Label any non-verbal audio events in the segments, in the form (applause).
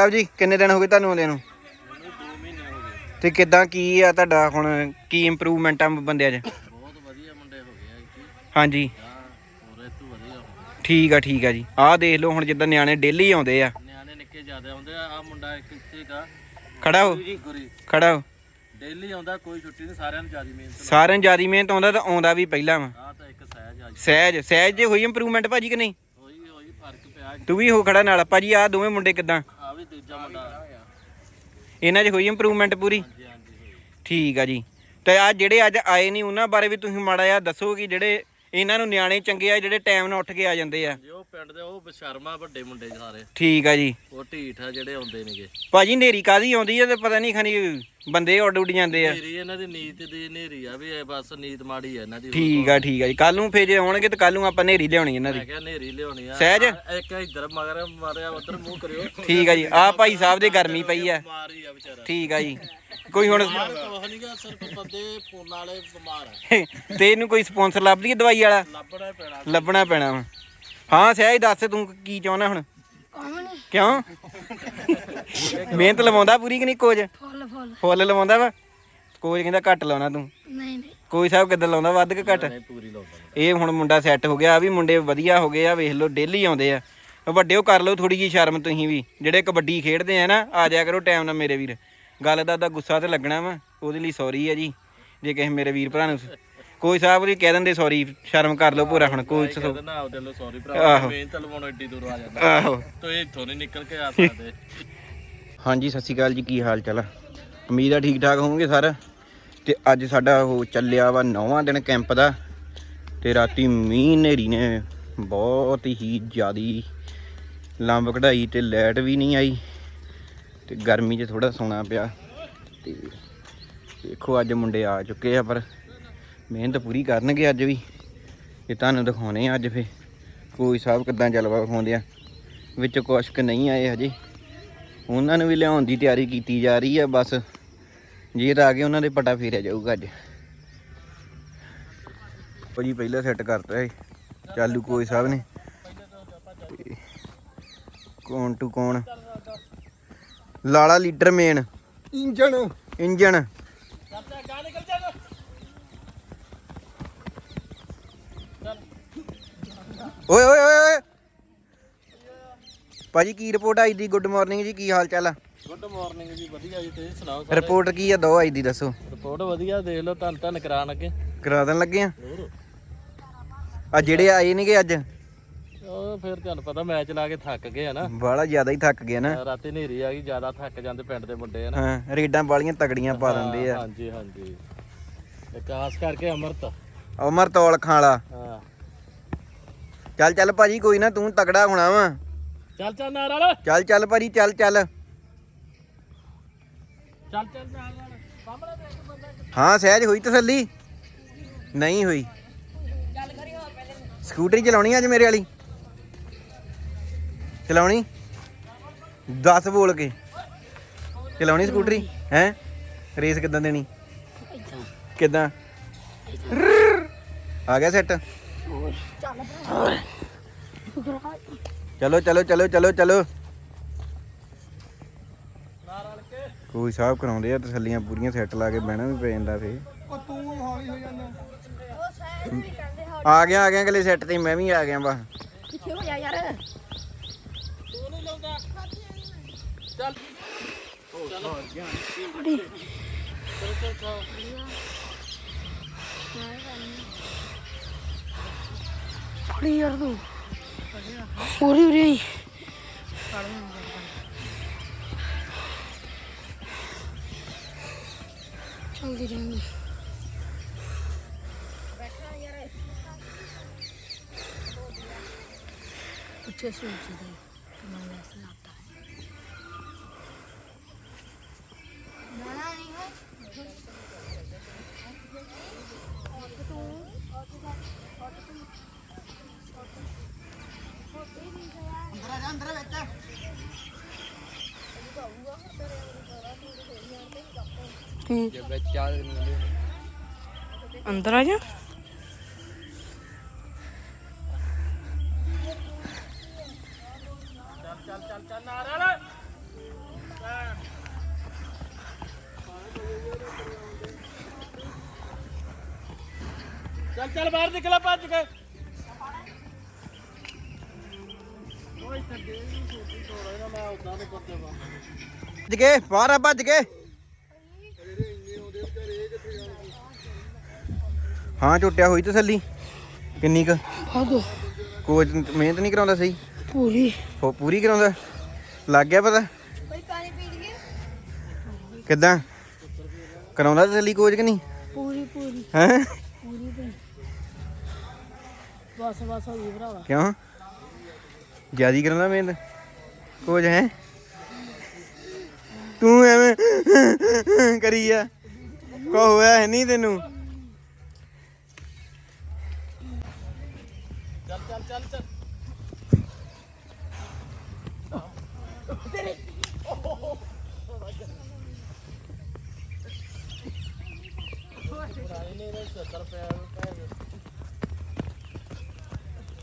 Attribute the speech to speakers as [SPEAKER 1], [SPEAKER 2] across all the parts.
[SPEAKER 1] ਸਾਹਿਬ ਜੀ ਕਿੰਨੇ ਦਿਨ ਹੋ ਗਏ ਤੁਹਾਨੂੰ ਆਉਂਦੇ ਨੂੰ?
[SPEAKER 2] ਮੈਨੂੰ 2 ਮਹੀਨੇ ਹੋ ਗਏ
[SPEAKER 1] ਤੇ ਕਿਦਾਂ ਕੀ ਆ ਤੁਹਾਡਾ ਹੁਣ ਕੀ ਇੰਪਰੂਵਮੈਂਟ ਆ ਬੰਦਿਆਂ 'ਚ?
[SPEAKER 2] ਬਹੁਤ ਵਧੀਆ ਮੁੰਡੇ ਹੋ ਗਏ ਆ ਇੱਥੇ
[SPEAKER 1] ਹਾਂਜੀ।
[SPEAKER 2] ਆ ਹੋਰੇ ਤੋਂ ਵਧੀਆ ਹੋ ਗਏ।
[SPEAKER 1] ਠੀਕ ਆ ਠੀਕ ਆ ਜੀ। ਆਹ ਦੇਖ ਲਓ ਹੁਣ ਜਿੱਦਾਂ ਨਿਆਣੇ ਡੇਲੀ ਆਉਂਦੇ ਆ।
[SPEAKER 2] ਨਿਆਣੇ ਨਿੱਕੇ ਜ਼ਿਆਦਾ ਆਉਂਦੇ ਆ ਆ ਮੁੰਡਾ ਇੱਕ ਇੱਥੇ ਦਾ
[SPEAKER 1] ਖੜਾ ਹੋ।
[SPEAKER 2] ਜੀ ਗੁਰੀ।
[SPEAKER 1] ਖੜਾ ਹੋ।
[SPEAKER 2] ਡੇਲੀ ਆਉਂਦਾ ਕੋਈ ਛੁੱਟੀ ਨਹੀਂ ਸਾਰਿਆਂ ਨੂੰ ਜ਼ਿਆਦਾ ਮਿਹਨਤ
[SPEAKER 1] ਸਾਰਿਆਂ ਨੂੰ ਜਿਆਦੀ ਮਿਹਨਤ ਆਉਂਦਾ ਤਾਂ ਆਉਂਦਾ ਵੀ ਪਹਿਲਾਂ ਵਾ।
[SPEAKER 2] ਆ ਤਾਂ ਇੱਕ ਸਹਿਜ ਅੱਜ
[SPEAKER 1] ਸਹਿਜ ਸਹਿਜ ਜੇ ਹੋਈ ਇੰਪਰੂਵਮੈਂਟ ਭਾਜੀ ਕਿ ਨਹੀਂ?
[SPEAKER 2] ਹੋਈ ਹੋਈ ਫ਼ਰਕ ਪਿਆ
[SPEAKER 1] ਤੂੰ ਵੀ ਹੋ ਖੜਾ ਨਾਲ ਭਾਜੀ ਆਹ ਦੋਵੇਂ ਮੁੰਡੇ ਕਿਦਾਂ?
[SPEAKER 2] ਆ ਦੂਜਾ ਮੁੰਡਾ ਹਾਂਜੀ
[SPEAKER 1] ਇਹਨਾਂ 'ਚ ਹੋਈ ਇੰਪਰੂਵਮੈਂਟ ਪੂਰੀ। ਠੀਕ ਆ ਜੀ। ਤੇ ਆ ਜਿਹੜੇ ਅੱਜ ਆਏ ਨਹੀਂ ਉਹਨਾਂ ਬਾਰੇ ਵੀ ਤੁਸੀਂ ਮਾੜਾ ਜਿਹਾ ਦੱਸੋ ਕਿ ਜਿਹੜੇ ਇਹਨਾਂ ਨੂੰ ਨਿਆਣੇ ਚੰਗੇ ਆ ਜਿਹੜੇ ਟਾਈਮ ਨਾਲ ਉੱਠ ਕੇ ਆ ਜਾਂਦੇ ਆ।
[SPEAKER 2] ਜੇ ਉਹ ਪਿੰਡ ਦੇ ਉਹ ਬਸ਼ਰਮਾ ਵੱਡੇ ਮੁੰਡੇ ਸਾਰੇ।
[SPEAKER 1] ਠੀਕ ਆ ਜੀ।
[SPEAKER 2] ਉਹ ਢੀਠ ਆ ਜਿਹੜੇ ਆਉਂਦੇ ਨੇਗੇ।
[SPEAKER 1] ਭਾਜੀ ਨੇਰੀ ਕਾਦੀ ਆਉਂਦੀ ਆ ਤੇ ਪਤਾ ਨਹੀਂ ਖਾਨੀ ਬੰਦੇ ਉੱਡ ਉੱਡ ਜਾਂਦੇ ਆ।
[SPEAKER 2] ਨੇਰੀ ਇਹਨਾਂ ਦੀ ਨੀਤ ਦੀ ਨੇਰੀ ਆ ਵੀ ਇਹ ਬਸ ਨੀਤ ਮਾੜੀ ਆ ਇਹਨਾਂ ਦੀ।
[SPEAKER 1] ਠੀਕ ਆ ਠੀਕ ਆ ਜੀ। ਕੱਲ ਨੂੰ ਫੇਰ ਜੇ ਆਉਣਗੇ ਤੇ ਕੱਲ ਨੂੰ ਆਪਾਂ ਨੇਰੀ ਲਿਆਉਣੀ ਇਹਨਾਂ
[SPEAKER 2] ਮੈਂ
[SPEAKER 1] ਦੀ
[SPEAKER 2] ਕਿਹਾ ਨੇਰੀ ਲਿਆਉਣੀ ਆ।
[SPEAKER 1] ਸਹਿਜ?
[SPEAKER 2] ਆ, ਇੱਕ ਇੱਧਰ ਮਗਰ ਮਾਰਿਆ ਉਧਰ ਮੂੰਹ ਕਰਿਓ।
[SPEAKER 1] ਠੀਕ ਆ ਜੀ। ਆ ਭਾਈ ਸਾਹਿਬ ਦੇ ਗਰਮੀ ਪਈ ਆ।
[SPEAKER 2] ਬਿਮਾਰੀ ਆ ਵਿਚਾਰਾ।
[SPEAKER 1] ਠੀਕ ਆ ਜੀ। ਕੋਈ ਹੁਣ
[SPEAKER 2] ਉਹ ਨਹੀਂਗਾ ਸਿਰਫ ਬੰਦੇ ਫੋਨ ਵਾਲੇ ਬਿਮਾਰ ਆ।
[SPEAKER 1] ਤੇ ਇਹਨੂੰ ਕੋਈ ਸਪਾਂਸਰ ਲੱਭ ਲਈਏ ਦਵਾਈ ਵਾਲਾ?
[SPEAKER 2] ਲੱਭਣਾ ਹੀ ਪੈਣਾ।
[SPEAKER 1] ਲੱਭਣਾ ਪੈਣਾ ਵਾ ਹਾਂ ਦੱਸ ਤੂੰ ਕੀ ਚਾਹੁੰਦਾ ਹੁਣ? ਕਿਉਂ? ਮਿਹਨਤ ਲਵਾਉਂਦਾ ਪੂਰੀ ਕਿ ਨਹੀਂ ਕੋਚ?
[SPEAKER 3] ਫੁੱਲ ਫੁੱਲ।
[SPEAKER 1] ਫੁੱਲ ਲਵਾਉਂਦਾ ਵਾ? ਕੋਚ ਕਹਿੰਦਾ ਘੱਟ ਲਾਉਣਾ ਤੂੰ।
[SPEAKER 3] ਨਹੀਂ ਨਹੀਂ।
[SPEAKER 1] ਕੋਈ ਸਾਹਿਬ ਕਿੱਦਾਂ ਲਾਉਂਦਾ ਵੱਧ ਕਿ ਘੱਟ?
[SPEAKER 2] ਨਹੀਂ ਪੂਰੀ ਲਾਉਂਦਾ
[SPEAKER 1] ਇਹ ਹੁਣ ਮੁੰਡਾ ਸੈੱਟ ਹੋ ਗਿਆ ਆ ਵੀ ਮੁੰਡੇ ਵਧੀਆ ਹੋ ਗਏ ਆ ਵੇਖ ਲਓ ਡੇਲੀ ਆਉਂਦੇ ਆ। ਵੱਡਿਓ ਕਰ ਲਓ ਥੋੜੀ ਜੀ ਸ਼ਰਮ ਤੁਸੀਂ ਵੀ। ਜਿਹੜੇ ਕਬੱਡੀ ਖੇਡਦੇ ਆ ਨਾ ਆ ਜਾਇਆ ਕਰੋ ਟਾਈਮ ਨਾਲ ਮੇਰੇ ਵੀਰ। ਗੱਲ ਦਾ ਤਾਂ ਗੁੱਸਾ ਤੇ ਲੱਗਣਾ ਵਾ ਉਹਦੇ ਲਈ ਸੌਰੀ ਆ ਜੀ ਜੇ ਕਿਸੇ ਮੇਰੇ ਵੀਰ ਭਰਾ ਨੂੰ ਕੋਈ ਸਾਹਿਬ ਵੀ ਕਹਿ ਦਿੰਦੇ ਸੌਰੀ ਸ਼ਰਮ ਕਰ ਲਓ ਪੂਰਾ ਹੁਣ ਕੋਈ ਸੌ-
[SPEAKER 2] ਕਹਿੰਦਾ ਨਾ ਆਪਦੇ ਲੋ ਸੌਰੀ ਭਰਾ। ਮਿਹਨਤ ਲਵਾਉਣ ਏਡੀ ਦੂਰ ਆ ਜਾਂਦਾ।
[SPEAKER 1] ਆਹੋ।
[SPEAKER 2] ਤੋ ਇਹ ਇੱਥੋਂ ਨਹੀਂ ਨਿਕਲ ਕੇ ਆ ਸਕਦੇ।
[SPEAKER 1] ਹਾਂਜੀ ਸਤਿ ਸ਼੍ਰੀ ਅਕਾਲ ਜੀ ਕੀ ਹਾਲ ਚਾਲ ਆ? ਉਮੀਦ ਆ ਠੀਕ ਠਾਕ ਹੋਵੋਗੇ ਸਰ। ਤੇ ਅੱਜ ਸਾਡਾ ਉਹ ਚੱਲਿਆ ਵਾ ਨੌਵਾਂ ਦਿਨ ਕੈਂਪ ਦਾ ਤੇ ਰਾਤੀ ਮੀਂਹ ਹਨੇਰੀ ਨੇ ਬਹੁਤ ਹੀ ਜ਼ਿਆਦੀ ਲੰਬ ਕਢਾਈ ਤੇ ਲਾਈਟ ਵੀ ਨਹੀਂ ਆਈ। ਤੇ ਗਰਮੀ 'ਚ ਥੋੜਾ ਸੌਣਾ ਪਿਆ ਤੇ ਦੇਖੋ ਅੱਜ ਮੁੰਡੇ ਆ ਚੁੱਕੇ ਆ ਪਰ ਮਿਹਨਤ ਪੂਰੀ ਕਰਨਗੇ ਅੱਜ ਵੀ ਇਹ ਤੁਹਾਨੂੰ ਦਿਖਾਉਣੇ ਆ ਅੱਜ ਫੇ ਕੋਈ ਸਾਹਿਬ ਕਿਦਾਂ ਜਲਵਾ ਵਿਖਾਉਂਦੇ ਆ। ਵਿੱਚ ਕੁਸ਼ਕ ਨਹੀਂ ਆਏ ਹਜੇ। ਉਹਨਾਂ ਨੂੰ ਵੀ ਲਿਆਉਣ ਦੀ ਤਿਆਰੀ ਕੀਤੀ ਜਾ ਰਹੀ ਹੈ ਬਸ। ਜੇ ਤਾਂ ਆ ਗਏ ਉਹਨਾਂ ਦੇ ਪਟਾ ਫੇਰਿਆ ਜਾਊਗਾ ਅੱਜ। ਭਾਜੀ ਪਹਿਲਾਂ ਸੈੱਟ ਕਰਤਾ ਹੈ ਚਾਲੂ ਕੋਈ ਸਾਹਿਬ ਨੇ ਤੇ ਕੌਣ ਟੂ ਕੌਣ? ਲਾਲਾ ਲੀਡਰ ਮੇਨ।
[SPEAKER 4] ਇੰਜਣ।
[SPEAKER 1] ਇੰਜਨ ਓਏ ਓਏ ਓਏ ਓਏ। ਭਾਜੀ ਕੀ ਰਿਪੋਰਟ ਆਈ ਦੀ? ਗੁੱਡ ਮਾਰਨਿੰਗ ਜੀ ਕੀ ਹਾਲ ਚਾਲ ਆ?
[SPEAKER 2] ਗੁੱਡ ਮਾਰਨਿੰਗ ਜੀ ਵਧੀਆ ਜੀ ਤੁਸੀਂ ਸੁਣਾਓ
[SPEAKER 1] ਰਿਪੋਰਟ ਕੀ ਆ? ਦੋ ਆਈ ਦੀ ਦੱਸੋ।
[SPEAKER 2] ਰਿਪੋਰਟ ਵਧੀਆ ਦੇਖ ਲਓ ਧੰਨ ਧੰਨ ਕਰਾਣ ਅੱਗੇ
[SPEAKER 1] ਕਰਾ ਦੇਣ ਲੱਗੇ ਆ? ਆ ਜਿਹੜੇ ਆਏ ਨੇਗੇ ਅੱਜ?
[SPEAKER 2] ਫਿਰ ਤੁਹਾਨੂੰ ਪਤਾ ਮੈਚ ਲਾ ਕੇ ਥੱਕ ਗਏ ਆ ਨਾ।
[SPEAKER 1] ਬਾਹਲਾ ਜ਼ਿਆਦਾ ਹੀ ਥੱਕ ਗਏ ਨਾ।
[SPEAKER 2] ਰਾਤੀ ਹਨੇਰੀ ਆ ਗਈ ਜ਼ਿਆਦਾ ਥੱਕ ਜਾਂਦੇ ਪਿੰਡ ਦੇ ਮੁੰਡੇ ਆ ਨਾ।
[SPEAKER 1] ਹਾਂ ਰੇਡਾਂ ਬਾਲੀਆਂ ਤਗੜੀਆਂ ਪਾ ਦਿੰਦੇ ਆ।
[SPEAKER 2] ਹਾਂਜੀ ਹਾਂਜੀ। ਤੇ ਖਾਸ ਕਰਕੇ ਅਮਰਤ।
[SPEAKER 1] ਅਮਰ ਤੌਲ ਖਾਲਾ
[SPEAKER 2] ਹਾਂ।
[SPEAKER 1] ਚੱਲ ਚੱਲ ਭਾਜੀ ਕੋਈ ਨਾ ਤੂੰ ਤਗੜਾ ਹੋਣਾ ਵਾ।
[SPEAKER 2] ਚੱਲ ਚੱਲ ਨਾਲ
[SPEAKER 1] ਚੱਲ ਚੱਲ ਭਾਜੀ ਚੱਲ ਚੱਲ।
[SPEAKER 2] ਚੱਲ ਚੱਲ ਨਾਲ ਵਾਲਾ ਸਾਹਮਣੇ ਦੇਖ ਬੰਦਾ
[SPEAKER 1] ਹਾਂ ਸਹਿਜ ਹੋਈ ਤਸੱਲੀ? ਨਹੀਂ ਹੋਈ। ਸਕੂਟਰੀ ਚਲਾਉਣੀ ਅੱਜ ਮੇਰੇ ਵਾਲੀ? ਚਲਾਉਣੀ? 10 ਬੋਲ ਕੇ। ਚਲਾਉਣੀ ਸਕੂਟਰੀ? ਹੈ? ਰੇਸ ਕਿੱਦਾਂ ਦੇਣੀ? ਕਿੱਦਾਂ? ਆ ਗਿਆ ਸੈੱਟ ਚਲੋ ਚਲੋ ਚਲੋ ਚਲੋ ਚਲੋ। ਕੋਈ ਸਾਹਿਬ ਕਰਾਉਂਦੇ ਆ ਤਸੱਲੀਆਂ ਪੂਰੀਆਂ ਸੈੱਟ ਲਾ ਕੇ ਬਹਿਣਾ ਵੀ ਪੈ ਜਾਂਦਾ ਫੇ
[SPEAKER 4] ਉਹ ਤੂੰ ਹੌਲੀ ਹੋ ਜਾਂਦਾ।
[SPEAKER 1] ਆ ਗਿਆ ਆ ਗਿਆ ਅਗਲੇ ਸੈੱਟ ਤੇ ਮੈਂ ਵੀ ਆ ਗਿਆ ਵਾ
[SPEAKER 3] ਪਿੱਛੇ ਹੋ ਜਾ ਯਾਰ? ਥੋੜੀ ਯਾਰ ਤੂੰ। ਪੂਰੀ ਉਰੀ ਚਲਦੀ ਰਹਿੰਦੀ। ਉੱਚੇ ਸੂਚ ਦੇ ਮੈਂ ਵੈਸੇ ਲਾਤਾ
[SPEAKER 2] ਜੇ ਵਿੱਚ ਆ
[SPEAKER 3] ਅੰਦਰ ਆ ਜਾ
[SPEAKER 2] ਚੱਲ ਚੱਲ ਚੱਲ ਚੱਲ ਬਾਹਰ ਨਿਕਲਾ ਭੱਜ ਕੇ ਓਏ ਛੱਡੇ ਨਹੀਂ ਛੋਟੀ ਤੋੜਾ ਨਾ ਮੈਂ ਉਦਾਂ ਦੇ ਕਰਦੇ ਵਾ
[SPEAKER 1] ਭੱਜ ਕੇ ਬਾਹਰ ਆ ਭੱਜ ਕੇ ਹਾਂ ਝੁੱਟਿਆ ਹੋਈ ਤਸੱਲੀ। ਕਿੰਨੀ ਕ?
[SPEAKER 3] ਭਾਗੋ।
[SPEAKER 1] ਕੋਚ ਮਿਹਨਤ ਨਹੀਂ ਕਰਾਉਂਦਾ ਸਹੀ?
[SPEAKER 3] ਪੂਰੀ।
[SPEAKER 1] ਉਹ ਪੂਰੀ ਕਰਾਉਂਦਾ? ਲੱਗ ਗਿਆ ਪਤਾ?
[SPEAKER 3] ਭਾਈ ਪਾਣੀ ਪੀ ਲਈਏ?
[SPEAKER 1] ਕਿੱਦਾਂ? ਕਰਾਉਂਦਾ ਤਸੱਲੀ ਕੋਚ ਕਿ ਨਹੀਂ?
[SPEAKER 3] ਪੂਰੀ ਪੂਰੀ।
[SPEAKER 1] ਹੈ?
[SPEAKER 3] ਬਸ ਬਸ ਹੋ ਗਈ ਭਰਾਵਾ।
[SPEAKER 1] ਕਿਉਂ? ਜਿਆਦੀ ਕਰਾਉਂਦਾ ਮਿਹਨਤ? ਕੋਚ ਹੈ? ਤੂੰ ਐਵੇਂ ਕਰੀ ਆ। ਕੋ ਹੋਇਆ ਹੈ ਨਹੀਂ ਤੈਨੂੰ?
[SPEAKER 2] ਚੱਲ ਚੱਲ ਚੱਲ ਚੱਲ।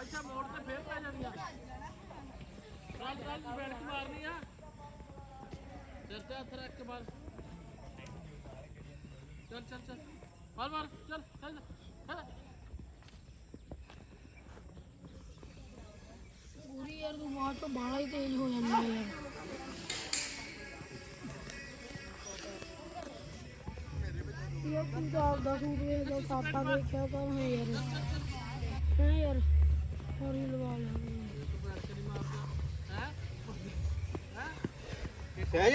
[SPEAKER 2] ਅੱਛਾ ਮੋੜ ਤੇ ਫੇਰ ਪੈ ਜਾਂਦੀ ਆ ਚੱਲ ਚੱਲ ਬੈਠ ਕੇ ਮਾਰਨੀ ਆ ਸਿਰ ਤੇ ਹੱਥ ਰੱਖ ਕੇ ਮਾਰ ਚੱਲ ਚੱਲ ਚੱਲ ਮਾਰ ਮਾਰ ਚੱਲ ਚੱਲ ਚੱਲ
[SPEAKER 3] ਪੂਰੀ ਯਾਰ ਤੂੰ ਬਾਹਰ ਤੋਂ ਬਾਹਲਾ ਹੀ ਤੇਜ਼ ਹੋ ਜਾਂਦਾ ਯਾਰ ਯਾਰ ਤੂੰ ਤਾਂ ਆਪਦਾ ਸੂਟ ਵੇਖਦਾ ਸਾਪਾ ਵੇਖਿਆ ਕਰ ਹੈ ਯਾਰ ਹੈ ਯਾਰ ਹੋਰੀ ਲਵਾ ਲਾਂਗੇ
[SPEAKER 1] ਸਹਿਜ।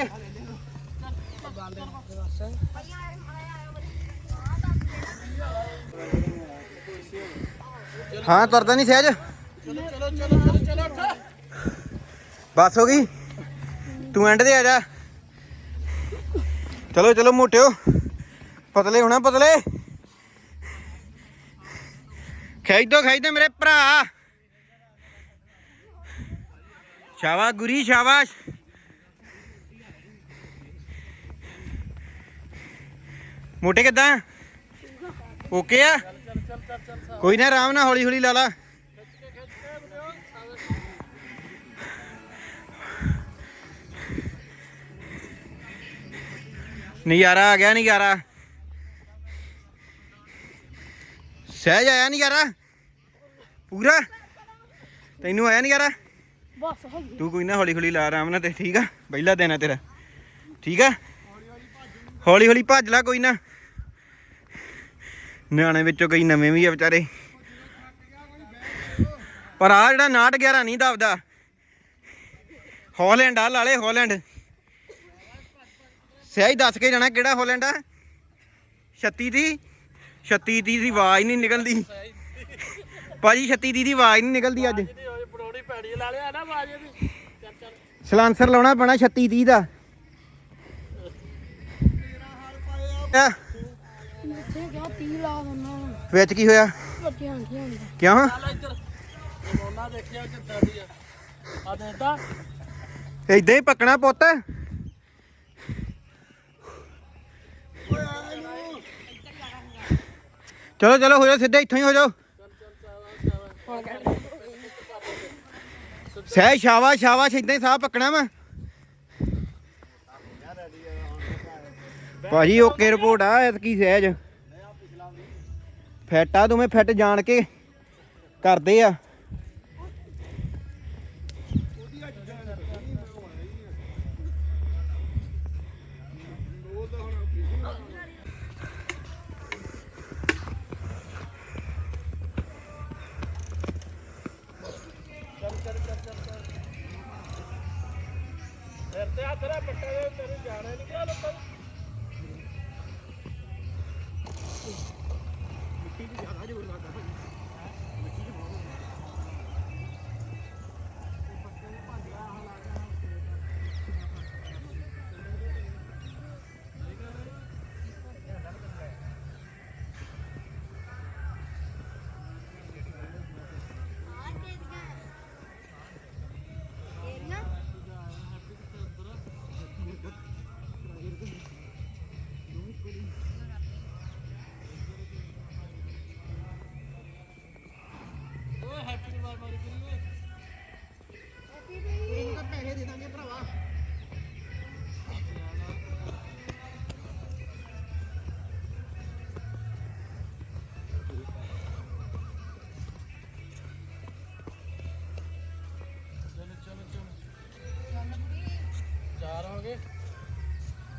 [SPEAKER 1] ਹਾਂ, ਤੁਰਦਾ ਨਹੀਂ ਸਹਿਜ।
[SPEAKER 2] ਚਲੋ ਚਲੋ ਚਲੋ ਚਲੋ ਉੱਠ
[SPEAKER 1] ਬਸ ਹੋ ਗਈ। ਤੂੰ ਐਂਡ ਤੇ ਆ ਜਾ। ਚਲੋ ਚਲੋ, ਮੋਟਿਓ। ਪਤਲੇ ਹੋਣਾ, ਪਤਲੇ। ਖਿੱਚ ਦੋ ਖਿੱਚ ਦੋ ਮੇਰੇ ਭਰਾ। ਸ਼ਾਬਾਸ਼ ਗੁਰੀ, ਸ਼ਾਬਾਸ਼। ਮੋਟੇ ਕਿੱਦਾਂ? ਓਕੇ ਆ? ਕੋਈ ਨਾ, ਆਰਾਮ ਨਾਲ ਹੌਲੀ ਹੌਲੀ ਲਾ ਲਾ। ਨਜ਼ਾਰਾ ਆ ਗਿਆ, ਨਜ਼ਾਰਾ। ਸਹਿਜ ਆਇਆ ਨਜ਼ਾਰਾ? ਪੂਰਾ? ਤੈਨੂੰ ਆਇਆ ਨਜ਼ਾਰਾ?
[SPEAKER 3] ਬਸ ਹੋ
[SPEAKER 1] ਤੂੰ ਕੋਈ ਨਾ ਹੌਲੀ ਹੌਲੀ ਲਾ ਆਰਾਮ ਨਾਲ ਤੇ ਠੀਕ ਆ। ਪਹਿਲਾ ਦਿਨ ਆ ਤੇਰਾ। ਠੀਕ ਆ? ਹੌਲੀ ਹੌਲੀ ਭੱਜ ਲੈ ਕੋਈ ਨਾ। ਨਿਆਣੇ ਵਿੱਚੋਂ ਕਈ ਨਵੇਂ ਵੀ ਆ ਵਿਚਾਰੇ। ਪਰ ਆ ਜਿਹੜਾ 911 ਨਹੀਂ ਦਬਦਾ ਹਾਲੈਂਡ ਆ ਲਾਲੇ ਹਾਲੈਂਡ। ਸਹੀ ਦੱਸ ਕੇ ਜਾਣਾ ਕਿਹੜਾ ਹਾਲੈਂਡ ਆ? 36 ਦੀ 36 ਦੀ ਦੀ ਆਵਾਜ਼ ਨਹੀਂ ਨਿਕਲਦੀ। ਭਾਜੀ 36 ਦੀ ਦੀ ਆਵਾਜ਼ ਨਹੀਂ ਨਿਕਲਦੀ ਅੱਜ।
[SPEAKER 2] ਪੈੜੀ ਲਾ ਲਿਆ ਨਾ ਬਾਜ ਇਹਦੀ। ਚੱਲ ਚੱਲ।
[SPEAKER 1] ਸਲਾਂਸਰ ਲਾਉਣਾ ਪੈਣਾ 36 30 ਦਾ। ਆ,
[SPEAKER 3] ਇੱਥੇ ਕਿਹਾ 30 ਲਾ ਦਿੰਦਾ
[SPEAKER 1] ਵਿੱਚ ਕੀ ਹੋਇਆ?
[SPEAKER 3] ਬੱਚਿਆਂ ਕੀ ਹੁੰਦਾ
[SPEAKER 1] ਕਿਉਂ?
[SPEAKER 2] ਚੱਲ ਇੱਧਰ। ਇਹ ਮੋਨਾ ਦੇਖਿਆ ਕਿੱਦਾਂ ਦੀ ਆ। ਆ ਦੇਖਦਾ।
[SPEAKER 1] ਇਦਾਂ ਹੀ ਪੱਕਣਾ ਪੁੱਤ। ਚਲੋ ਚਲੋ ਹੋ ਜਾਓ ਸਿੱਧੇ ਇੱਥੋਂ ਹੀ ਹੋ ਜਾਓ। ਸਹਿ, ਸ਼ਾਬਾਸ਼ ਸ਼ਾਬਾਸ਼ ਇਦਾਂ ਹੀ ਸਾਹ ਪੱਕਣਾ ਵਾ ਭਾਜੀ, ਓਕੇ ਰਿਪੋਰਟ ਆ, ਐਤਕੀ ਸਹਿਜ। ਫਿੱਟ ਆ ਤੁਮੇ ਫਿੱਟ ਜਾਣ ਕੇ। ਕਰਦੇ ਆ।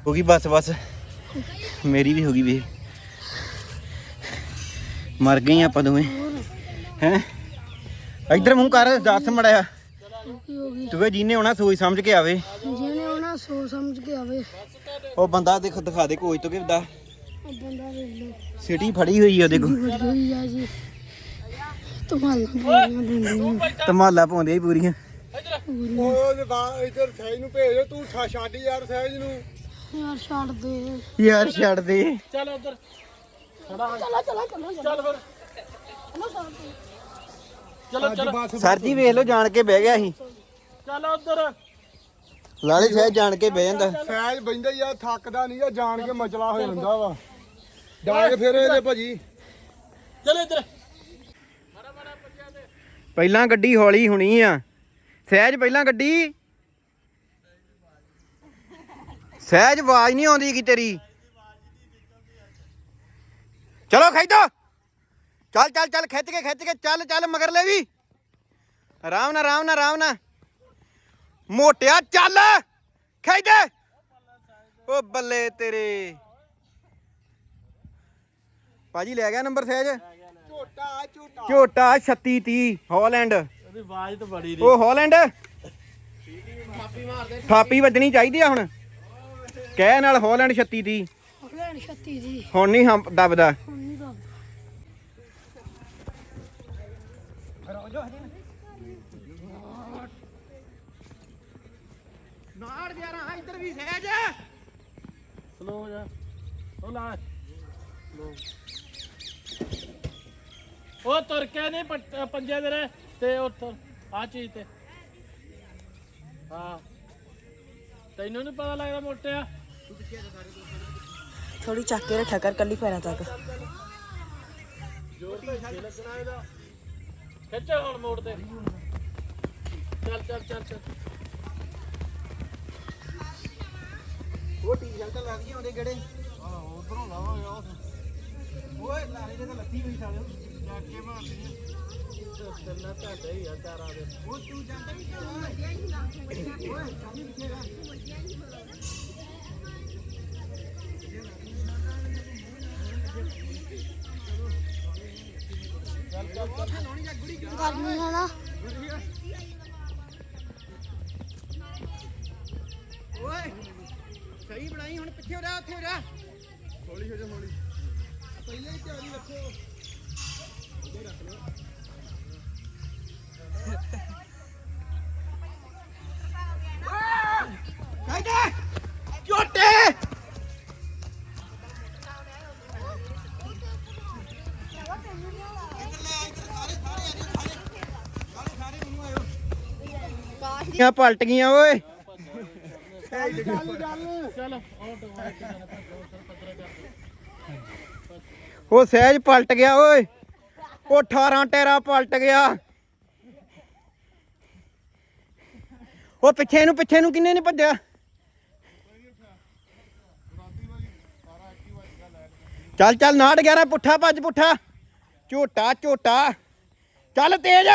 [SPEAKER 1] ਹੋ ਗਈ ਬਸ ਬਸ। ਮੇਰੀ ਵੀ ਹੋ ਗਈ ਵੇ ਮਰ ਗਏ ਆਪਾਂ ਦੋਵੇਂ। ਹੈ? ਇੱਧਰ ਮੂੰਹ ਕਰ ਦੱਸ ਮੜਿਆ ਤੂੰ ਜਿਹਨੇ ਆਉਣਾ ਸੋਚ ਸਮਝ ਕੇ ਆਵੇ।
[SPEAKER 3] ਜਿਹਨੇ ਉਹਨਾਂ ਸੋਚ ਸਮਝ ਕੇ ਆਵੇ।
[SPEAKER 1] ਉਹ ਬੰਦਾ ਦੇਖ ਦਿਖਾ ਦੇ ਕੋਈ ਤੋਂ ਕਿਦਾ
[SPEAKER 3] ਉਹ ਬੰਦਾ ਵੇਖ ਲਓ।
[SPEAKER 1] ਸਿਟੀ ਫੜੀ ਹੋਈ ਆ ਉਹਦੇ ਕੋਲ।
[SPEAKER 3] ਵੱਡੀ ਹੋਈ ਆ ਜੀ। ਤੁਹਾਡਾ ਬੋਲੀਆਂ ਬੰਦੀਆਂ
[SPEAKER 1] ਧਮਾਲਾ ਪਾਉਂਦੇ ਹੀ ਪੂਰੀਆਂ।
[SPEAKER 4] ਉਹ ਜੇ ਬਾ ਇੱਧਰ ਸਹਿਜ ਨੂੰ ਭੇਜ ਤੂੰ ਛਾ- ਛੱਡ ਯਾਰ ਸਹਿਜ ਨੂੰ।
[SPEAKER 3] ਯਾਰ ਛੱਡ ਦੇ।
[SPEAKER 1] ਯਾਰ ਛੱਡ ਦੇ।
[SPEAKER 2] ਚੱਲ ਉਧਰ। ਖੜਾ ਹੋ।
[SPEAKER 3] ਚਲਾ ਚਲਾ ਚਲਾ
[SPEAKER 2] ਚੱਲ। ਫਿਰ।
[SPEAKER 3] ਚਲੋ ਛੱਡ ਦੇ।
[SPEAKER 2] ਚਲੋ
[SPEAKER 4] ਅੱਜ
[SPEAKER 2] ਚਲੋ।
[SPEAKER 4] ਬਸ
[SPEAKER 1] ਸਰ ਜੀ ਵੇਖ ਲਓ ਜਾਣ ਕੇ ਬਹਿ ਗਿਆ ਸੀ।
[SPEAKER 2] ਚੱਲ ਉਧਰ।
[SPEAKER 1] ਲਾਲੇ ਸਾਹਿਬ ਜਾਣ ਕੇ ਬਹਿ ਜਾਂਦਾ।
[SPEAKER 4] ਸਹਿਜ ਬੈਂਦਾ ਹੀ ਆ ਥੱਕਦਾ ਨਹੀਂ ਆ ਜਾਣ ਕੇ ਮਚਲਾ ਹੋ ਜਾਂਦਾ ਵਾ। ਡਾਂਗ ਫਿਰ ਇਹਦੇ ਭਾਜੀ।
[SPEAKER 2] ਚੱਲ ਇੱਧਰ।
[SPEAKER 1] ਪਹਿਲਾਂ ਗੱਡੀ ਹੌਲੀ ਹੋਣੀ ਆ। ਸਹਿਜ ਪਹਿਲਾਂ ਗੱਡੀ? ਸਹਿਜ ਆਵਾਜ਼ ਨਹੀਂ ਆਉਂਦੀ ਕੀ ਤੇਰੀ। ਚਲੋ ਖਿੱਚੋ ਚੱਲ ਚੱਲ ਚੱਲ ਖਿੱਚ ਕੇ ਖਿੱਚ ਕੇ ਚੱਲ ਚੱਲ ਮਗਰ ਲੈ ਵੀ। ਆਰਾਮ ਨਾਲ ਆਰਾਮ ਨਾਲ ਆਰਾਮ ਨਾਲ। ਮੋਟਿਆ ਚੱਲ। ਖਿੱਚ। ਦੇ ਓ ਬੱਲੇ ਤੇਰੇ। ਭਾਜੀ ਲੈ ਗਿਆ ਨੰਬਰ ਸਹਿਜ?
[SPEAKER 4] ਝੋਟਾ ਝੋਟਾ।
[SPEAKER 1] ਝੋਟਾ 36 30 ਹਾਲੈਂਡ।
[SPEAKER 2] ਉਹਦੀ ਆਵਾਜ਼ ਤਾਂ ਬੜੀ
[SPEAKER 1] ਉਹ ਹਾਲੈਂਡ? ਥਾਪੀ ਵੱਜਣੀ ਚਾਹੀਦੀ ਆ ਹੁਣ। ਕਹਿ ਨਾਲ ਹਾਲੈਂਡ 36 30
[SPEAKER 3] ਲੈਣ ਛੱਤੀ ਜੀ
[SPEAKER 1] ਹੁਣ ਨਹੀਂ ਹੰਪ ਦਬਦਾ।
[SPEAKER 3] ਹੁਣ ਨਹੀਂ ਦਾ
[SPEAKER 1] ਨਾੜ ਯਾਰਾ ਇੱਧਰ ਵੀ ਸਹਿਜ।
[SPEAKER 2] ਸਲੋ ਹੋ ਜਾ। ਉਹ ਲਾ। ਉਹ ਤੁਰ ਕੇ ਨਹੀਂ ਪੱਟ- ਪੰਜੇ ਦੇ ਰੇ ਤੇ ਉੱਥ ਆ ਚੀਜ਼ ਤੇ। ਹਾਂ। ਤੈਨੂੰ ਨਹੀਂ ਪਤਾ ਲੱਗਦਾ ਮੋਟਿਆ।
[SPEAKER 5] ਥੋੜੀ ਚੱਕ ਕੇ ਰੱਖਿਆ ਕਰ ਕੱਲੀ ਪੈਰਾਂ ਤੱਕ।
[SPEAKER 2] ਜੋਰ ਤੇ ਛੇ ਲੱਗਣਾ ਇਹਦਾ ਖਿੱਚ ਹੁਣ ਮੋੜ ਤੇ। ਚੱਲ ਚੱਲ ਚੱਲ ਚੱਲ।
[SPEAKER 1] ਉਹ ਟੀ-ਸ਼ਰਟ ਲੱਗ ਗਈ ਆਉਂਦੇ ਗੜੇ। ਆਹ ਉਧਰੋਂ ਲਾਵਾਂਗੇ ਓਏ ਲਾਰੇ ਦੇ ਤਾਂ ਲੱਤੀ ਹੋਈ ਸਾਲੇ ਜਾ ਕੇ ਮਾਰਦੀ
[SPEAKER 2] ਤੇਨਾ ਤੁਹਾਡੇ ਹੀ ਆ ਚਾਰਾਂ ਦੇ।
[SPEAKER 1] ਉਹ ਤੂੰ ਜਾਂਦਾ ਵੀ ਓਏ ਕੰਮ ਲਿਖੇਗਾ
[SPEAKER 3] ਗਰਮੀ ਹੈ ਨਾ।
[SPEAKER 1] ਓਏ ਸਹੀ ਬਣਾਈ ਹੁਣ ਪਿੱਛੇ ਹੋ ਉੱਥੇ ਹੋ
[SPEAKER 4] ਹੌਲੀ ਹੋ ਜਾ ਹੌਲੀ ਪਹਿਲੇ ਹੀ ਤਿਆਰੀ ਰੱਖੋ
[SPEAKER 1] ਕਾਇਦੇ ਇਹ ਪਲਟ ਗਈਆਂ, ਓਏ। ਉਹ ਸਹਿਜ ਪਲਟ ਗਿਆ, ਓਏ। ਉਹ 18 ਟੈਰਾ ਪਲਟ ਗਿਆ। ਉਹ ਪਿੱਛੇ ਨੂੰ ਪਿੱਛੇ ਨੂੰ ਕਿੰਨੇ ਨੇ ਭੱਜਿਆ? ਚੱਲ ਚੱਲ, ਨਾੜ 11 ਪੁੱਠਾ ਭੱਜ, ਪੁੱਠਾ। ਝੋਟਾ ਝੋਟਾ। ਚੱਲ ਤੇਜ।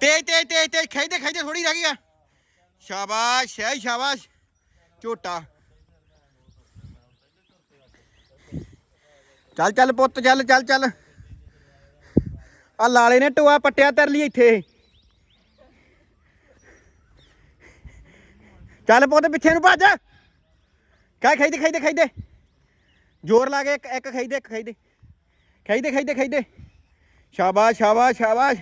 [SPEAKER 1] ਤੇਜ ਤੇਜ ਤੇਜ ਤੇਜ, ਖਿੱਚਦੇ ਖਿੱਚਦੇ ਥੋੜੀ ਰਹਿ ਗਈ ਆ। ਸ਼ਾਬਾਸ਼ ਸਹਿਜ ਸ਼ਾਬਾਸ਼। ਝੋਟਾ। ਚੱਲ ਚੱਲ ਪੁੱਤ, ਚੱਲ ਚੱਲ ਚੱਲ। ਆ ਲਾਲੇ ਨੇ ਟੋਆ ਪੱਟਿਆ ਤੇਰੇ ਲਈ ਇੱਥੇ। ਚੱਲ ਪੁੱਤ, ਪਿੱਛੇ ਨੂੰ ਭੱਜ। ਕਹਿ ਖਾਈਦੇ ਖਾਈਦੇ ਖਾਈਦੇ ਜ਼ੋਰ ਲਾ ਕੇ ਇੱਕ ਇੱਕ ਖਾਈਦੇ ਇੱਕ ਖਾਈਦੇ ਖਾਈਦੇ ਖਾਈਦੇ ਖਾਈਦੇ ਸ਼ਾਬਾਸ਼ ਸ਼ਾਬਾਸ਼ ਸ਼ਾਬਾਸ਼।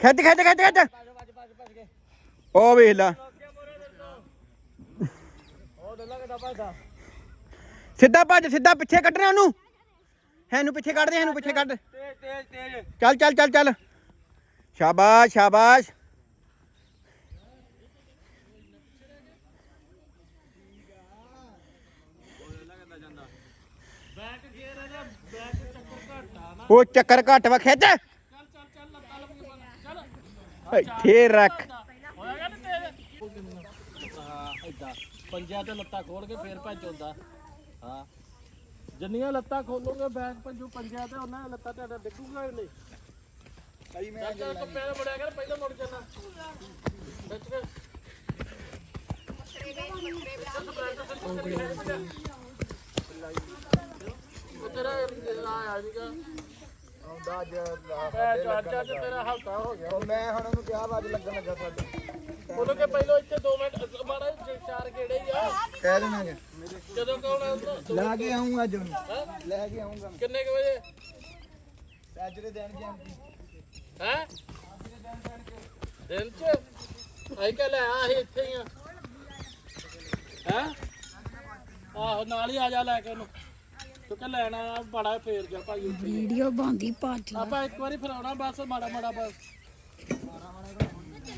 [SPEAKER 1] ਖਿੱਚ ਖਿੱਚ ਖਿੱਚ ਖਿੱਚ। ਉਹ ਵੇਖ ਲਾ। ਸਿੱਧਾ ਭੱਜ, ਸਿੱਧਾ ਪਿੱਛੇ ਕੱਢਣਾ ਉਹਨੂੰ। ਹੈਨੂੰ ਪਿੱਛੇ ਕੱਢ ਦੇ, ਹੈਨੂੰ ਪਿੱਛੇ ਕੱਢ।
[SPEAKER 2] ਤੇਜ਼ ਤੇਜ਼ ਤੇਜ਼
[SPEAKER 1] ਚੱਲ ਚੱਲ ਚੱਲ ਚੱਲ। ਸ਼ਾਬਾਸ਼ ਸ਼ਾਬਾਸ਼।
[SPEAKER 2] ਚੱਕਰ ਘੱਟ
[SPEAKER 1] ਉਹ ਚੱਕਰ ਘੱਟ ਵਾ, ਖਿੱਚ
[SPEAKER 2] ਚੱਲ ਚੱਲ ਚੱਲ ਲੱਤਾਂ ਲੱਗ ਚੱਲ
[SPEAKER 1] ਇੱਥੇ ਰੱਖ।
[SPEAKER 2] ਹੋਇਆ ਨਾ ਤੇਜ਼ ਹਾਂ ਏਦਾਂ ਪੰਜਾਂ ਤੇ ਲੱਤਾਂ ਖੋਲ ਕੇ ਫੇਰ ਭੱਜ ਹੁੰਦਾ ਹਾਂ। ਜਿੰਨੀਆਂ ਲੱਤਾਂ ਖੋਲੋਗੇ ਬੈਕ ਪੰਜੂ ਪੰਜਾਂ ਤੇ ਉਹਨਾਂ ਲੱਤਾਂ ਤੁਹਾਡਾ ਡਿੱਗੂਗਾ ਹੀ ਨਹੀਂ।
[SPEAKER 4] ਸਹੀ ਮੈਂ
[SPEAKER 2] ਚੱਲ ਕੱਪੇ ਦਾ ਮੁੜਿਆ ਕਰ ਪਹਿਲਾਂ ਮੁੜ ਜਾਣਾ। ਵਿੱਚ ਕੇ। ਉਹ ਤੇਰਾ ਆਇਆ ਸੀਗਾ।
[SPEAKER 4] ਆਉਂਦਾ ਅੱਜ
[SPEAKER 2] ਮੈਂ ਚੱਜ ਅੱਜ ਤੇਰਾ ਹਫਤਾ ਹੋ ਗਿਆ।
[SPEAKER 4] ਮੈਂ ਹੁਣ ਉਹਨੂੰ ਕਿਹਾ ਵਾ ਅੱਜ ਲੱਗਣ ਲੱਗਾ ਸਾਡੇ
[SPEAKER 2] ਉਹਨੂੰ ਕਿ ਪਹਿਲਾਂ ਇੱਥੇ 2 ਮਿੰਟ ਮਾੜਾ ਜਿਹਾ ਚਾਰ ਗੇੜੇ ਹੀ ਆ।
[SPEAKER 4] ਕਹਿ ਦੇਣਾ ਜੀ।
[SPEAKER 2] ਜਦੋਂ ਕੌਣ ਆਉਂਦਾ
[SPEAKER 4] ਲੈ ਕੇ ਆਉਂਗਾ ਅੱਜ ਉਹਨੂੰ। ਲੈ ਕੇ ਆਉਂਗਾ
[SPEAKER 2] ਕਿੰਨੇ ਕੁ ਵਜੇ?
[SPEAKER 4] ਅੱਜ ਦੇ ਦਿਨ ਜਾਂਦੀ
[SPEAKER 2] ਹੈ? ਦਿਨ ਚ? ਆਈ ਕਹ ਲੈ ਆ ਅਸੀਂ ਇੱਥੇ ਹੀ ਆ। ਹੈ? ਆਹੋ ਨਾਲ ਹੀ ਆ ਜਾ ਲੈ ਕੇ ਉਹਨੂੰ। ਤੂੰ ਕਿ ਲੈਣਾ ਆ, ਬੜਾ ਫੇਰ ਜਾ ਭਾਈ ਉੱਥੇ। ਹੀ।
[SPEAKER 3] ਵੀਡੀਓ ਬੰਦੀ ਪਾਠ
[SPEAKER 2] ਆਪਾਂ ਇੱਕ ਵਾਰੀ ਫਰਾਉਣਾ ਬਸ ਮਾੜਾ ਮਾੜਾ ਬਸ।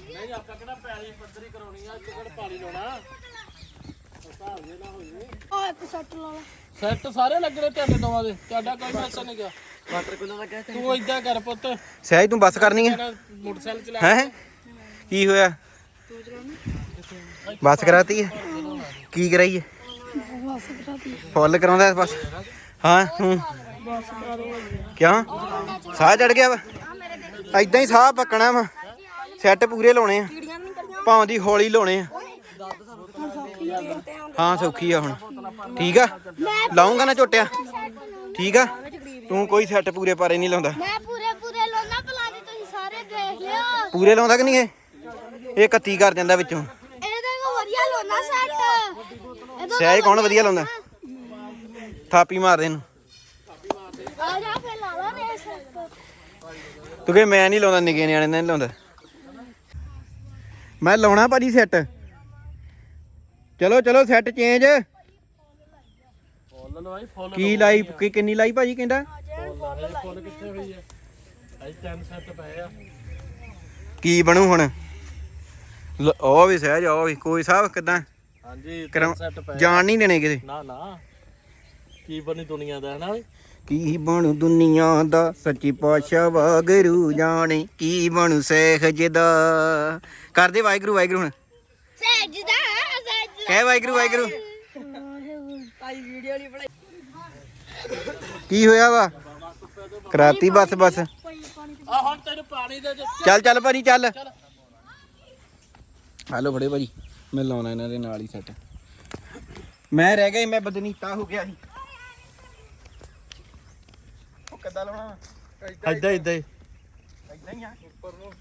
[SPEAKER 2] ਨਹੀਂ ਆਪਾਂ ਕਿਹੜਾ ਪੈਲੀ ਪੱਧਰੀ ਕਰਾਉਣੀ ਆ ਚਿਕੜ ਪਾਣੀ ਲਾਉਣਾ। ਹਿਸਾਬ ਜੇ ਨਾ ਹੋਈ।
[SPEAKER 3] ਆ ਇੱਕ ਸੱਟ ਲਾ ਲਾ।
[SPEAKER 2] ਸੈੱਟ ਸਾਰੇ ਲੱਗਣੇ ਤੁਹਾਡੇ ਦੋਵਾਂ ਦੇ। ਤੁਹਾਡਾ ਕੋਈ ਪੈਸਾ ਨਹੀਂ ਗਿਆ।
[SPEAKER 5] ਵਾਟਰ ਕੂਲਰ ਲੱਗਾ
[SPEAKER 2] ਤੂੰ ਏਦਾਂ ਕਰ ਪੁੱਤ।
[SPEAKER 1] ਸਹਿਜ ਤੂੰ ਬੱਸ ਕਰਨੀ ਹੈ
[SPEAKER 2] ਮੇਰਾ ਮੋਟਰਸਾਈਕਲ ਚਲਾ
[SPEAKER 1] ਹੈ? ਕੀ ਹੋਇਆ? ਬੱਸ ਕਰਾਤੀ ਹੈ ਕੀ ਕਰਾਈ ਹੈ
[SPEAKER 3] ਬਸ ਕਰਾਤੀ।
[SPEAKER 1] ਫੁੱਲ ਕਰਾਉਂਦਾ ਬਸ? ਹਾਂ ਹੂੰ। ਕਿਉਂ? ਸਾਹ ਚੜ ਗਿਆ ਵਾ? ਐਦਾਂ ਹੀ ਸਾਹ ਪੱਕਣਾ ਵਾ। ਸੈੱਟ ਪੂਰੇ ਲਾਉਣੇ ਆ। ਭਾਵੇਂ ਦੀ ਹੌਲੀ ਲਾਉਣੇ ਆ। ਹਾਂ ਸੌਖੀ ਆ ਹੁਣ। ਠੀਕ ਆ? ਲਾਉਂਗਾ ਨਾ ਝੋਟਿਆ। ਠੀਕ ਆ? ਤੂੰ ਕੋਈ ਸੈੱਟ ਪੂਰੇ ਪਾਰੇ ਨਹੀਂ ਲਾਉਂਦਾ।
[SPEAKER 3] ਮੈਂ ਪੂਰੇ ਪੂਰੇ ਲੋਨਾ ਪਲਾਨੀ ਤੁਸੀਂ ਸਾਰੇ ਦੇਖ ਲਿਓ
[SPEAKER 1] ਪੂਰੇ ਲਾਉਂਦਾ ਕਿ ਨਹੀਂ ਇਹ? ਇਹ ਕੱਤੀ ਕਰ ਜਾਂਦਾ ਵਿੱਚੋਂ।
[SPEAKER 3] ਇਹਦੇ ਕੋ ਵਧੀਆ ਲੋਨਾ ਸੈੱਟ।
[SPEAKER 1] ਸਿਆਹੀ ਕੌਣ ਵਧੀਆ ਲਾਉਂਦਾ? ਥਾਪੀ ਮਾਰਦੇ ਇਹਨੂੰ।
[SPEAKER 3] ਆ ਜਾ ਫੇ ਲਾ ਲਾ ਰੇਸ
[SPEAKER 1] ਤੂੰ ਕਿ ਮੈਂ ਨਹੀਂ ਲਾਉਂਦਾ ਨਿੱਕੇ ਨਿਆਣੇ ਨਹੀਂ ਲਾਉਂਦਾ। ਮੈਂ ਲਾਉਣਾ ਭਾਜੀ ਸੈੱਟ ਚਲੋ ਚਲੋ ਸੈੱਟ ਚੇਂਜ
[SPEAKER 2] ਫੁੱਲ ਲਵਾਈ ਫੁੱਲ
[SPEAKER 1] ਕੀ ਲਾਈ ਕੀ ਕਿੰਨੀ ਲਾਈ ਭਾਜੀ ਕਹਿੰਦਾ?
[SPEAKER 2] ਫੁੱਲ ਲਾਏ ਫੁੱਲ ਕਿੱਥੇ ਹੋਈ ਆ ਅਈ ਤਿੰਨ ਸੈੱਟ ਪਏ ਆ
[SPEAKER 1] ਕੀ ਬਣੂ ਹੁਣ? ਲ- ਉਹ ਵੀ ਸਹਿਜ ਉਹ ਵੀ ਕੋਈ ਸਾਹਿਬ ਕਿਦਾਂ?
[SPEAKER 2] ਹਾਂਜੀ
[SPEAKER 1] ਕਰਾਂ-
[SPEAKER 2] ਤਿੰਨ ਸੈੱਟ ਪਏ
[SPEAKER 1] ਜਾਣ ਨਹੀਂ ਦੇਣੇ ਕਿਤੇ।
[SPEAKER 2] ਨਾ ਨਾ। ਕੀ ਬਣੀ ਦੁਨੀਆ ਦਾ ਹੈ ਨਾ ਓਏ
[SPEAKER 1] ਕੀ ਬਣੂ ਦੁਨੀਆ ਦਾ? ਸੱਚੀ ਪਾਤਸ਼ਾਹ ਵਾਗਰੂ ਜਾਣੇ ਕੀ ਬਣੂ ਸਹਿਜ ਦਾ ਕਰਦੇ ਵਾਹਿਗੁਰੂ ਵਾਹਿਗੁਰੂ ਹੁਣ।
[SPEAKER 3] ਸੈਜਦਾ ਸੈਜਦਾ
[SPEAKER 1] ਕਹਿ ਵਾਹਿਗੁਰੂ ਵਾਹਿਗੁਰੂ।
[SPEAKER 5] ਭਾਈ ਵੀਡੀਓ ਨਹੀਂ ਬਣਾਈ।
[SPEAKER 1] ਕੀ ਹੋਇਆ ਵਾ? ਕਰਾਤੀ ਬਸ ਬਸ।
[SPEAKER 2] ਆ ਹੁਣ ਤੈਨੂੰ ਪਾਣੀ ਦੇ
[SPEAKER 1] ਚੱਲ ਚੱਲ ਭਾਜੀ ਚੱਲ। ਹਾਲੋ ਫੜੇ ਭਾਜੀ ਮੈਂ ਲਾਉਣਾ ਇਹਨਾਂ ਦੇ ਨਾਲ ਹੀ ਸੈੱਟ ਮੈਂ ਰਹਿ ਗਿਆ ਸੀ, ਮੈਂ ਬਦਨੀਤਾ ਹੋ ਗਿਆ ਸੀ। ਕਿੱਦਾਂ ਲਾਉਣਾ
[SPEAKER 2] ਏਦਾਂ ਏਦਾਂ ਹੀ।
[SPEAKER 1] ਇਦਾਂ ਹੀ ਆ? ਉੱਪਰ ਨੂੰ।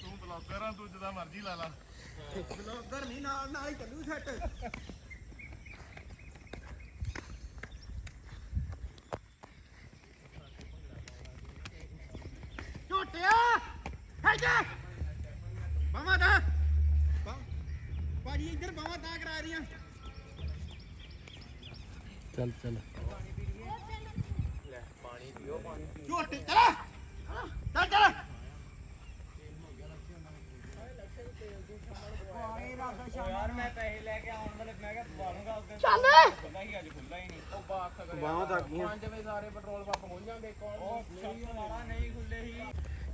[SPEAKER 1] ਤੂੰ ਬਲੌਗਰ ਆ ਤੂੰ ਜਿੱਦਾਂ ਮਰਜ਼ੀ ਲਾ ਲਾ। ਬਲੌਗਰ ਨਹੀਂ ਨਾਲ ਨਾਲ ਹੀ ਚੱਲੂ ਸੈੱਟ। ਝੋਟਿਆ! ਹੈਗਾ! ਬਾਵਾ ਦਾ। ਭਾਜੀ ਇੱਧਰ ਬਾਵਾ ਦਾ ਕਰਾ ਰਹੀਆਂ।
[SPEAKER 2] ਚੱਲ ਚੱਲ।
[SPEAKER 1] ਝੋਟੇ ਚਲਾ। ਚੱਲ ਚੱਲ।
[SPEAKER 3] ਚੱਲ।
[SPEAKER 1] ਬਾਵਾ ਤੱਕ ਨਹੀਂ
[SPEAKER 2] ਪੰਜ ਵਜੇ ਸਾਰੇ ਪੈਟਰੋਲ ਪੰਪ ਖੁੱਲ ਜਾਂਦੇ ਕੌਣ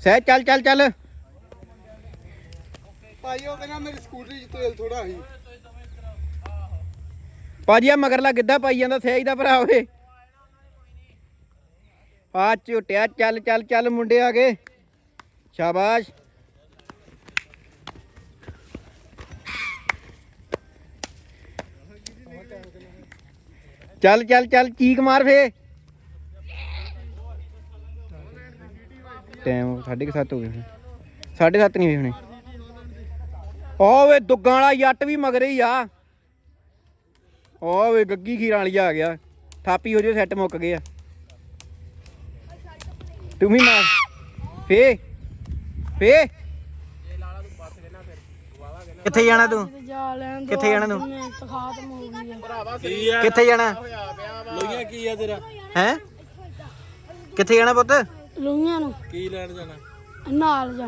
[SPEAKER 1] ਸਹਿ ਚੱਲ ਚੱਲ ਚੱਲ।
[SPEAKER 4] ਭਾਈ ਉਹ ਕਹਿੰਦਾ ਮੇਰੀ ਸਕੂਟਰੀ 'ਚ ਤੇਲ ਥੋੜਾ ਸੀ।
[SPEAKER 1] ਭਾਜੀ ਆ ਮਗਰਲਾ ਗਿੱਧਾ ਪਾਈ ਜਾਂਦਾ ਸਹਿਜ ਦਾ ਭਰਾ ਓਏ। ਆ ਝੁੱਟਿਆ, ਚੱਲ ਚੱਲ ਚੱਲ ਮੁੰਡੇ ਆ ਗਏ। ਸ਼ਾਬਾਸ਼। ਚੱਲ ਚੱਲ ਚੱਲ, ਚੀਕ ਮਾਰ ਫੇ। ਟਾਈਮ 7:30 ਹੋ ਗਏ ਹੁਣ। ਸਾਢੇ ਸੱਤ ਨਹੀਂ ਹੋਏ ਹੁਣੇ। ਓਏ, ਦੁੱਗਾਂ ਵਾਲਾ ਜੱਟ ਵੀ ਮਗਰੇ ਹੀ ਆ। ਓਏ ਗੱਗੀ ਖੀਰਾਂ ਵਾਲੀ ਆ ਗਿਆ। ਥਾਪੀ ਹੋ ਜੋ ਸੈੱਟ ਮੁੱਕ ਗਏ ਆ। ਤੂੰ ਵੀ ਮਾਰ ਫੇ। ਫੇ। ਕਿੱਥੇ ਜਾਣਾ ਤੂੰ?
[SPEAKER 3] ਜਾ ਲੈਣ ਦੋ
[SPEAKER 1] ਕਿੱਥੇ ਜਾਣਾ ਤੂੰ?
[SPEAKER 3] ਮਿਹਨਤ ਖਾਤਮ ਹੋ ਗਈ ਆ
[SPEAKER 2] ਕੀ ਆ
[SPEAKER 1] ਕਿੱਥੇ ਜਾਣਾ?
[SPEAKER 2] ਲੋਈਆਂ ਕੀ ਆ ਤੇਰਾ?
[SPEAKER 1] ਹੈ? ਕਿੱਥੇ ਜਾਣਾ ਪੁੱਤ?
[SPEAKER 3] ਲੂਈਆਂ ਨੂੰ।
[SPEAKER 2] ਕੀ ਲੈਣ ਜਾਣਾ?
[SPEAKER 3] ਨਾਲ ਜਾ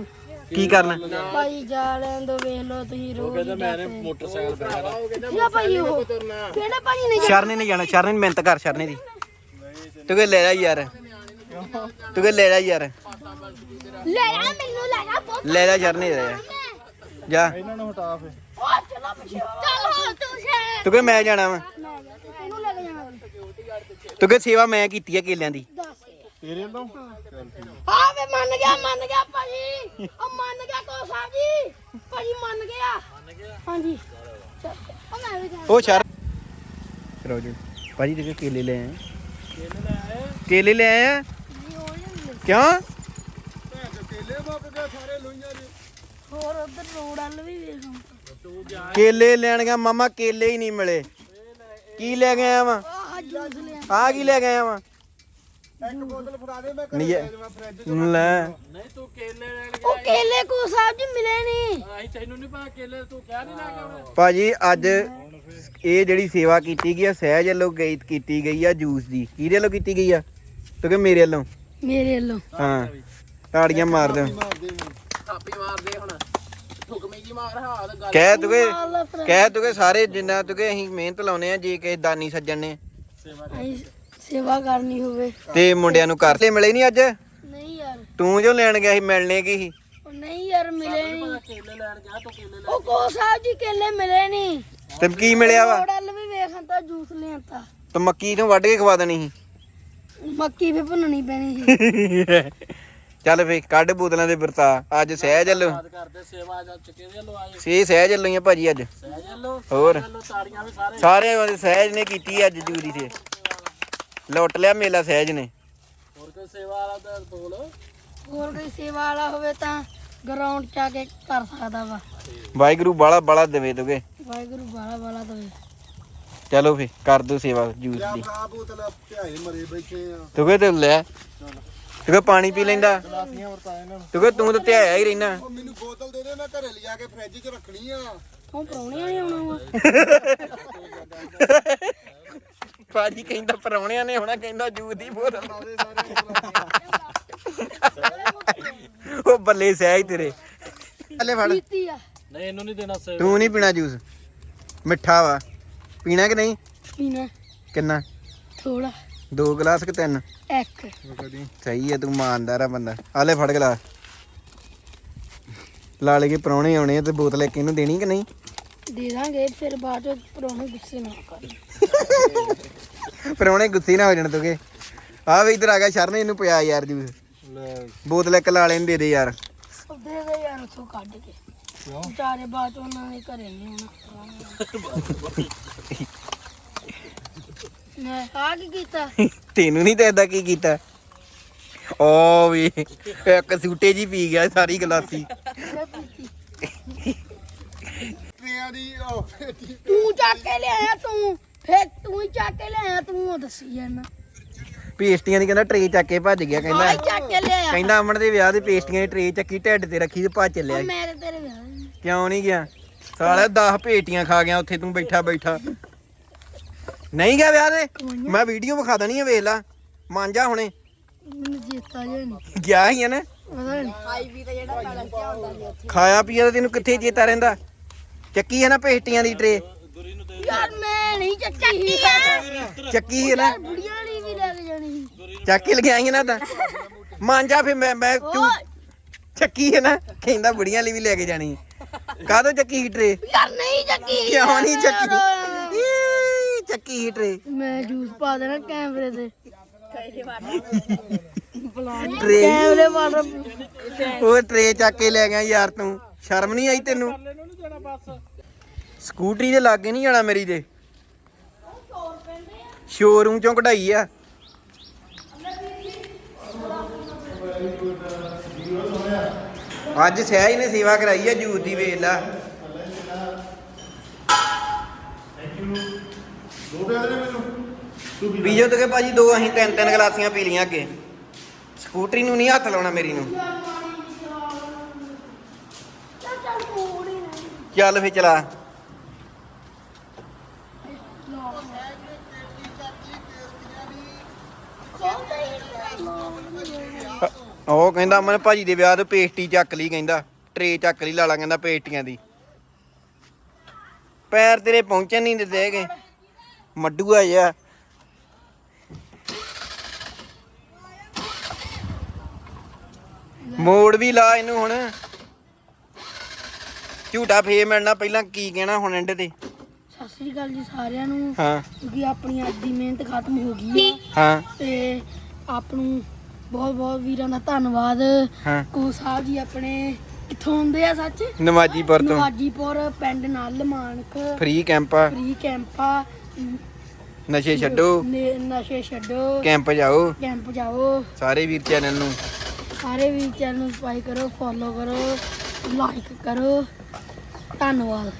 [SPEAKER 1] ਕੀ ਕਰਨਾ?
[SPEAKER 3] ਭਾਈ ਜਾ ਲੈਣ ਦੋ ਵੇਖ ਲੋ ਤੁਸੀਂ ਰੋਜ਼
[SPEAKER 2] ਕਹਿੰਦਾ ਮੈਂ ਮੋਟਰਸਾਈਕਲ ਬੈਠਾ
[SPEAKER 3] ਕਿਹੜਾ ਭਾਈ ਉਹ? ਕਿਹੜਾ ਭਾਈ ਨੇ
[SPEAKER 1] ਸ਼ਰਨੇ ਨੇ ਜਾਣਾ ਸ਼ਰਨੇ ਨੇ ਮਿਹਨਤ ਕਰ ਸ਼ਰਨੇ ਦੀ। ਤੂੰ ਕਿ ਲੈ ਜਾ ਯਾਰ। ਤੂੰ ਕਿ ਲੈ ਜਾ ਯਾਰ।
[SPEAKER 3] ਲੈ ਜਾ ਮੈਨੂੰ ਲੈ ਜਾ ਬਹੁਤ
[SPEAKER 1] ਲੈ ਜਾ ਸ਼ਰਨੇ ਦੇ। ਜਾ।
[SPEAKER 2] ਇਹਨਾਂ ਨੂੰ ਹਟਾ ਫੇ।
[SPEAKER 3] ਓ ਚਲੋ ਪਿੱਛੇ। ਚੱਲ ਹੋ ਤੂੰ ਸ਼ੇਰ
[SPEAKER 1] ਤੂੰ ਕਿ ਮੈਂ ਜਾਣਾ ਵਾ।
[SPEAKER 3] ਮੈਂ ਜਾ ਤੈਨੂੰ ਲੈ ਕੇ ਜਾਣਾ।
[SPEAKER 1] ਤੂੰ ਕਿ ਸੇਵਾ ਮੈਂ ਕੀਤੀ ਆ ਕੇਲਿਆਂ ਦੀ।
[SPEAKER 2] ਤੇਰੇ ਤੋਂ
[SPEAKER 3] ਆ ਵੇ ਮੰਨ ਗਿਆ ਮੰਨ ਗਿਆ ਭਾਜੀ। ਉਹ ਮੰਨ ਭਾਜੀ ਮੰਨ ਗਿਆ
[SPEAKER 2] ਮੰਨ ਗਿਆ।
[SPEAKER 3] ਹਾਂਜੀ। ਉਹ ਮੈਂ ਵੀ
[SPEAKER 1] ਉਹ ਸ਼ਰ ਰੋ ਜੀ। ਭਾਜੀ ਦੇਖੋ ਕੇਲੇ ਲੈ ਆਏ।
[SPEAKER 2] ਕੇਲੇ ਲੈ ਆਏ
[SPEAKER 1] ਕੇਲੇ ਲੈ ਆ? ਕਿਉਂ?
[SPEAKER 4] ਕੇਲੇ ਮੁੱਕ ਗਏ ਸਾਰੇ ਲੋਈਆਂ ਦੇ
[SPEAKER 3] ਹੋਰ ਉਧਰ ਰੋਡ ਵੱਲ ਵੀ ਵੇਖਾਂ।
[SPEAKER 2] ਤੂੰ ਜਾ
[SPEAKER 1] ਕੇਲੇ ਲੈਣ ਗਿਆ ਮਾਮਾ ਕੇਲੇ ਹੀ ਨਹੀਂ ਮਿਲੇ। ਕੀ ਲੈ ਕੇ ਆਇਆ ਵਾ? ਆ ਕੀ ਲੈ ਕੇ ਆਇਆ ਵਾ?
[SPEAKER 4] ਇੱਕ ਬੋਤਲ ਫੜਾ ਦੇ ਮੈਂ
[SPEAKER 1] ਨਹੀਂ
[SPEAKER 4] ਘਰੇ
[SPEAKER 1] ਇਹ-
[SPEAKER 4] ਲੈ ਜਾਵਾਂ ਫ੍ਰਿਜ 'ਚ।
[SPEAKER 1] ਲੈ।
[SPEAKER 2] ਨਹੀਂ ਤੂੰ ਕੇਲੇ ਲੈਣ
[SPEAKER 3] ਉਹ
[SPEAKER 2] ਗਿਆ
[SPEAKER 3] ਕੇਲੇ ਕੋ ਸਾਹਿਬ ਜੀ ਮਿਲੇ ਨਹੀਂ
[SPEAKER 2] ਅਸੀਂ ਤੈਨੂੰ ਨਹੀਂ ਪਤਾ ਕੇਲੇ ਤੂੰ ਕਿਹਾ ਨਹੀਂ ਲੈ ਕੇ ਆਉਣੇ।
[SPEAKER 1] ਭਾਜੀ ਅੱਜ ਇਹ ਜਿਹੜੀ ਸੇਵਾ ਕੀਤੀ ਗਈ ਆ ਸਹਿਜ ਵੱਲੋਂ ਗਈ ਕੀਤੀ ਗਈ ਆ ਜੂਸ ਦੀ। ਕਿਹਦੇ ਵੱਲੋਂ ਕੀਤੀ ਗਈ ਆ? ਕਿਉਂਕਿ ਮੇਰੇ ਵੱਲੋਂ?
[SPEAKER 3] ਮੇਰੇ ਵੱਲੋਂ।
[SPEAKER 1] ਹਾਂ ਤਾੜੀਆਂ ਮਾਰ ਦਿਓ
[SPEAKER 4] ਮਾਰਦੇ ਨੇ
[SPEAKER 2] ਥਾਪੀ ਮਾਰਦੇ ਹੁਣ। ਠੁਕਮੀ ਜੀ ਮਾਰ ਹਾਂ ਤੇ ਗੱਲ
[SPEAKER 1] ਕਹਿ ਤੁਗੇ ਕਹਿ ਤੁਗੇ ਸਾਰੇ ਜਿੰਨਾ ਤੁਗੇ ਅਸੀਂ ਮਿਹਨਤ ਲਾਉਨੇ ਆ ਜੇ ਕਿਸੇ ਦਾਨੀ ਸੱਜਣ ਨੇ।
[SPEAKER 3] ਅਸੀਂ ਸੇਵਾ ਕਰਨੀ ਹੋਵੇ।
[SPEAKER 1] ਤੇ ਮੁੰਡਿਆਂ ਨੂੰ ਕਰ ਮਿਲੇ ਨਹੀਂ ਅੱਜ?
[SPEAKER 3] ਨਹੀਂ ਯਾਰ।
[SPEAKER 1] ਤੂੰ ਜੋ ਲੈਣ ਗਿਆ ਸੀ ਮਿਲਣੇ ਕੀ ਸੀ?
[SPEAKER 3] ਉਹ ਨਹੀਂ ਯਾਰ ਮਿਲੇ ਨਹੀਂ
[SPEAKER 2] ਕੇਲੇ ਲੈਣ ਗਿਆ ਤੂੰ ਕੇਲੇ ਲੈ।
[SPEAKER 3] ਉਹ ਕੋ ਸਾਹਿਬ ਜੀ ਕੇਲੇ ਮਿਲੇ ਨਹੀਂ
[SPEAKER 1] ਤੇ ਕੀ ਮਿਲਿਆ ਵਾ?
[SPEAKER 3] ਵੱਲ ਵੀ ਵੇਖਾਂ ਤਾਂ ਜੂਸ ਲਿਆਤਾ
[SPEAKER 1] ਤੇ। ਮੱਕੀ ਤੋਂ ਵੱਢ ਕੇ ਖਵਾ ਦੇਣੀ
[SPEAKER 3] ਮੱਕੀ ਵੀ ਭੁੰਨਣੀ ਪੈਣੀ ਸੀ।
[SPEAKER 1] ਸੀ ਚੱਲ ਫੇ ਕੱਢ ਬੋਤਲਾਂ ਦੇ ਵਰਤਾ। ਅੱਜ ਸਹਿਜ ਵੱਲੋਂ।
[SPEAKER 2] ਬਾਤ ਕਰਦੇ ਸੇਵਾ ਜਾਂ ਚਕੇ ਦੇ ਲੋ ਆਏ
[SPEAKER 1] ਸੇ ਸਹਿਜ ਵੱਲੋਂ ਹੀ ਆ ਭਾਜੀ ਅੱਜ।
[SPEAKER 2] ਸਹਿਜ ਲੋ
[SPEAKER 1] ਹੋਰ।
[SPEAKER 2] ਤਾੜੀਆਂ ਵੀ ਸਾਰੇ।
[SPEAKER 1] ਸਾਰੇ ਵਾਲੇ ਸਹਿਜ ਨੇ ਕੀਤੀ ਅੱਜ ਜੂਰੀ ਤੇ। ਲੁੱਟ ਲਿਆ ਮੇਲਾ ਸਹਿਜ ਨੇ।
[SPEAKER 2] ਹੋਰ ਕੋਈ ਸੇਵਾ ਵਾਲਾ ਤਾਂ ਬੋਲ।
[SPEAKER 3] ਹੋਰ ਕੋਈ ਸੇਵਾ ਵਾਲਾ ਹੋਵੇ ਤਾਂ ਗਰਾਊਂਡ ਚ ਆ ਕੇ ਕਰ ਸਕਦਾ ਵਾ।
[SPEAKER 1] ਵਾਹਿਗੁਰੂ ਬਾਲਾ ਬਾਲਾ ਦੇਵੇ ਤੁਗੇ।
[SPEAKER 3] ਵਾਹਿਗੁਰੂ ਬਾਲਾ ਬਾਲਾ ਦਵੇ।
[SPEAKER 1] ਚਲੋ ਫੇ ਕਰ ਦੋ ਸੇਵਾ ਜੂਸ ਦੀ।
[SPEAKER 4] ਫੜਾ ਬੋਤਲ ਭਿਆਏ ਮਰੇ ਬੈਠੇ ਆ।
[SPEAKER 1] ਤੁਗੇ ਤੇ ਲੈ। ਤੁਗੇ ਪਾਣੀ ਪੀ ਲੈਂਦਾ।
[SPEAKER 4] ਗਲਾਸੀਆਂ ਇਹਨਾਂ ਨੂੰ।
[SPEAKER 1] ਤੂੰ ਤਾਂ ਧਿਆਇਆ ਹੀ ਰਹਿਣਾ।
[SPEAKER 4] ਉਹ ਮੈਨੂੰ ਬੋਤਲ ਦੇ ਦੇ ਮੈਂ ਘਰੇ ਲਿਆ ਕੇ ਫ੍ਰਿਜ 'ਚ ਰੱਖਣੀ ਆ।
[SPEAKER 3] ਉਹ ਪਰੌਣਿਆਂ ਆਉਣਾ ਵਾ। (laughs) (laughs)
[SPEAKER 1] ਭਾਜੀ ਕਹਿੰਦਾ ਪਰੌਣਿਆਂ ਨੇ ਹੋਣਾ ਕਹਿੰਦਾ ਜੂਸ ਦੀ ਬੋਤਲ। ਉਹ ਬੱਲੇ ਸਹਿਜ ਤੇਰੇ। ਹਲੇ ਫੜ।
[SPEAKER 3] ਪੀਤੀ ਆ।
[SPEAKER 2] ਨਹੀਂ ਇਹਨੂੰ ਨਹੀਂ ਦੇਣਾ ਸੇਵਾ
[SPEAKER 1] ਤੂੰ ਨਹੀਂ ਪੀਣਾ ਜੂਸ। ਮਿੱਠਾ ਵਾ। ਪੀਣਾ ਕਿ ਨਹੀਂ?
[SPEAKER 3] ਪੀਣਾ।
[SPEAKER 1] ਕਿੰਨਾ?
[SPEAKER 3] ਥੋੜਾ
[SPEAKER 1] ਦੋ ਗਲਾਸ ਕਿ ਤਿੰਨ?
[SPEAKER 3] ਇੱਕ।
[SPEAKER 1] ਸਹੀ ਹੈ ਤੂੰ ਇਮਾਨਦਾਰ ਆ ਬੰਦਾ। ਆਲੇ ਫੜ ਗਲਾ ਲਾਲੇ ਕੇ ਪਰੌਣੇ ਆਉਣੇ ਆ ਤੇ ਬੋਤਲ ਇੱਕ ਇਹਨੂੰ ਦੇਣੀ ਕਿ ਨਹੀਂ?
[SPEAKER 3] ਦੇ ਦਾਂਗੇ ਫਿਰ ਬਾਅਦ ਚ ਪਰੌਣੇ ਗੁੱਸੇ ਨਾ ਕਰ।
[SPEAKER 1] ਪਰੌਣੇ ਗੁੱਸੇ ਨਾ ਹੋ ਜਾਣ ਤੋਗੇ ਆ ਵੀ ਇੱਧਰ ਆ ਗਿਆ ਸ਼ਰਨ ਇਹਨੂੰ ਪਿਆ ਯਾਰ ਜੂਸ। ਬੋਤਲ ਇੱਕ ਲਾਲੇ ਨੂੰ ਦੇ ਦੇ ਯਾਰ।
[SPEAKER 3] ਦੇ ਦੇ ਯਾਰ ਉੱਥੋਂ ਕੱਢ ਕੇ। ਵਿਚਾਰੇ ਬਾਅਦ ਉਹਨਾਂ ਨੇ ਘਰੇ ਨਹੀਂ ਆਉਣਾ। ਮੈਂ ਆ ਕੀ ਕੀਤਾ?
[SPEAKER 1] ਤੈਨੂੰ ਨਹੀਂ ਦੱਸਦਾ ਕੀ ਕੀਤਾ। ਓ ਵੀ ਇੱਕ ਸੂਟੇ ਜੀ ਪੀ ਗਿਆ ਸਾਰੀ ਗਲਾਸੀ।
[SPEAKER 3] ਤੂੰ ਚੱਕ ਕੇ ਲਿਆਇਆ ਤੂੰ। ਫੇਰ ਤੂੰ ਹੀ ਚੱਕ ਕੇ ਲਿਆਇਆ ਤੂੰ ਉਹ ਦੱਸੀ ਜਾਣਾ
[SPEAKER 1] ਪੇਸਟੀਆਂ ਦੀ ਕਹਿੰਦਾ ਟਰੇ ਚੱਕ ਕੇ ਭੱਜ ਗਿਆ ਕਹਿੰਦਾ
[SPEAKER 3] ਹੀ ਚੱਕ ਕੇ ਲਿਆਇਆ।
[SPEAKER 1] ਕਹਿੰਦਾ ਅਮਨ ਦੇ ਵਿਆਹ ਦੇ ਪੇਸਟੀਆਂ ਦੀ ਟਰੇ ਚੱਕੀ ਢਿੱਡ ਤੇ ਰੱਖੀ ਤੇ ਭੱਜ ਚੱਲਿਆ ਸੀ।
[SPEAKER 3] ਮੈਂ ਤੇ ਤੇਰੇ ਵਿਆਹ
[SPEAKER 1] ਕਿਉਂ ਨਹੀਂ ਗਿਆ? ਸਾਲਾ 10 ਪੇਟੀਆਂ ਖਾ ਗਿਆ ਉੱਥੇ ਤੂੰ ਬੈਠਾ ਬੈਠਾ। ਨਹੀਂ ਗਿਆ ਵਿਆਹ ਦੇ? ਮੈਂ ਵੀਡੀਓ ਵਿਖਾ ਦੇਣੀ ਆ ਵੇਖ ਲੈ। ਮੰਨ ਜਾ ਹੁਣੇ।
[SPEAKER 3] ਮੈਨੂੰ ਨਹੀਂ।
[SPEAKER 1] ਗਿਆ ਹੀ ਆ ਨਾ।
[SPEAKER 3] ਪਤਾ ਨਹੀਂ।
[SPEAKER 1] ਖਾਇਆ ਪੀਆ ਤਾਂ ਤੈਨੂੰ ਕਿੱਥੇ ਚੇਤਾ ਰਹਿੰਦਾ? ਚੱਕੀ ਹੈ ਨਾ ਪੇਸਟੀਆਂ ਦੀ ਟਰੇ।
[SPEAKER 3] ਯਾਰ ਮੈਂ ਨਹੀਂ ਚੱਕੀ
[SPEAKER 1] ਚੱਕੀ ਹੈ ਨਾ।
[SPEAKER 3] ਬੁੜੀਆਂ ਵਾਲੀ ਵੀ ਲੈ ਕੇ ਜਾਣੀ ਸੀ।
[SPEAKER 1] ਚੱਕ ਲਗਾਈ ਨਾ ਤਾਂ। ਮੰਨ ਜਾ ਫੇ ਮੈਂ ਮੈਂ ਤੂੰ ਚੱਕੀ ਹੈ ਨਾ ਕਹਿੰਦਾ ਬੁੜੀਆਂ ਲਈ ਵੀ ਲੈ ਕੇ ਜਾਣੀ ਕਾਹਦੋਂ ਚੱਕੀ ਸੀ ਟਰੇ
[SPEAKER 3] ਯਾਰ ਨਹੀਂ ਚੱਕੀ।
[SPEAKER 1] ਕਿਉਂ ਨਹੀਂ ਚੱਕੀ। ਈ, ਚੱਕੀ ਸੀ ਟਰੇ
[SPEAKER 3] ਮੈਂ ਜੂਸ ਪਾ ਦੇਣਾ ਕੈਮਰੇ ਤੇ।
[SPEAKER 1] ਟਰੇ
[SPEAKER 3] ਕੈਮਰੇ ਵਾਲਾ।
[SPEAKER 1] ਉਹ ਟਰੇ ਚੱਕ ਕੇ ਲੈ ਗਿਆ ਯਾਰ ਤੂੰ। ਸ਼ਰਮ ਨਹੀਂ ਆਈ ਤੈਨੂੰ? ਸਕੂਟਰੀ ਦੇ ਲਾਗੇ ਨਹੀਂ ਜਾਣਾ ਮੇਰੀ ਦੇ। ਸ਼ੋਰੂਮ ਚੋਂ ਕਢਾਈ ਆ। ਅੱਜ ਸਹਿਜ ਨੇ ਸੇਵਾ ਕਰਾਈ ਆ ਜੂਸ ਦੀ ਵੇਖ ਲਾ ਪੀਜੋ ਤੇ ਭਾਜੀ ਦੋ, ਅਸੀਂ ਤਿੰਨ ਤਿੰਨ ਗਲਾਸੀਆਂ ਪੀ ਲੀਆਂ ਅੱਗੇ। ਸਕੂਟਰੀ ਨੂੰ ਨਹੀਂ ਹੱਥ ਲਾਉਣਾ ਮੇਰੀ ਨੂੰ। ਚੱਲ ਫੇ ਚਲਾ। ਉਹ ਕਹਿੰਦਾ ਮੈਂ ਭਾਜੀ ਦੇ ਵਿਆਹ ਤੇ ਪੇਸਟੀ ਚੱਕ ਲਈ ਕਹਿੰਦਾ ਟਰੇ ਚੱਕ ਲਈ ਲਾਲਾ ਕਹਿੰਦਾ ਪੇਸਟੀਆਂ ਦੀ। ਪੈਰ ਤੇਰੇ ਪਹੁੰਚਣ ਨਹੀਂ ਦਿੰਦੇ ਹੈਗੇ। ਮੱਡੂ ਆ ਜਾ ਮੋੜ ਵੀ ਲਾ ਇਹਨੂੰ ਹੁਣ। ਝੂਟਾ ਫੇ ਮਿਲਣਾ ਪਹਿਲਾਂ ਕੀ ਕਹਿਣਾ ਹੁਣ ਐਂਡ ਤੇ।
[SPEAKER 3] ਸਤਿ ਸ੍ਰੀ ਅਕਾਲ ਜੀ ਸਾਰਿਆਂ ਨੂੰ।
[SPEAKER 1] ਹਾਂ।
[SPEAKER 3] ਕਿਉਂਕਿ ਆਪਣੀ ਅੱਜ ਦੀ ਮਿਹਨਤ ਖਤਮ ਹੋ ਗਈ ਆ।
[SPEAKER 1] ਹਾਂ।
[SPEAKER 3] ਤੇ ਆਪ ਨੂੰ ਬਹੁਤ ਬਹੁਤ ਵੀਰਾਂ ਦਾ ਧੰਨਵਾਦ।
[SPEAKER 1] ਹਾਂ।
[SPEAKER 3] ਕੋ ਸਾਹਿਬ ਜੀ ਆਪਣੇ ਕਿੱਥੋਂ ਹੁੰਦੇ ਆ ਸੱਚ?
[SPEAKER 1] ਨਵਾਜੀਪੁਰ ਤੋਂ।
[SPEAKER 3] ਨਵਾਜੀਪੁਰ ਪਿੰਡ ਨਲ ਮਾਨਕ।
[SPEAKER 1] ਫ੍ਰੀ ਕੈਂਪ ਆ।
[SPEAKER 3] ਫ੍ਰੀ ਕੈਂਪਾ
[SPEAKER 1] ਨਸ਼ੇ ਛੱਡੋ।
[SPEAKER 3] ਨਸ਼ੇ ਛੱਡੋ।
[SPEAKER 1] ਕੈਂਪ ਜਾਓ।
[SPEAKER 3] ਕੈਂਪ ਜਾਓ।
[SPEAKER 1] ਸਾਰੇ ਵੀਰ ਚੈਨਲ ਨੂੰ।
[SPEAKER 3] ਸਾਰੇ ਵੀ ਚੈਨਲ ਨੂੰ ਸਬਸਕ੍ਰਾਈਬ ਕਰੋ ਫੋਲੋ ਕਰੋ ਲਾਈਕ ਕਰੋ। ਧੰਨਵਾਦ।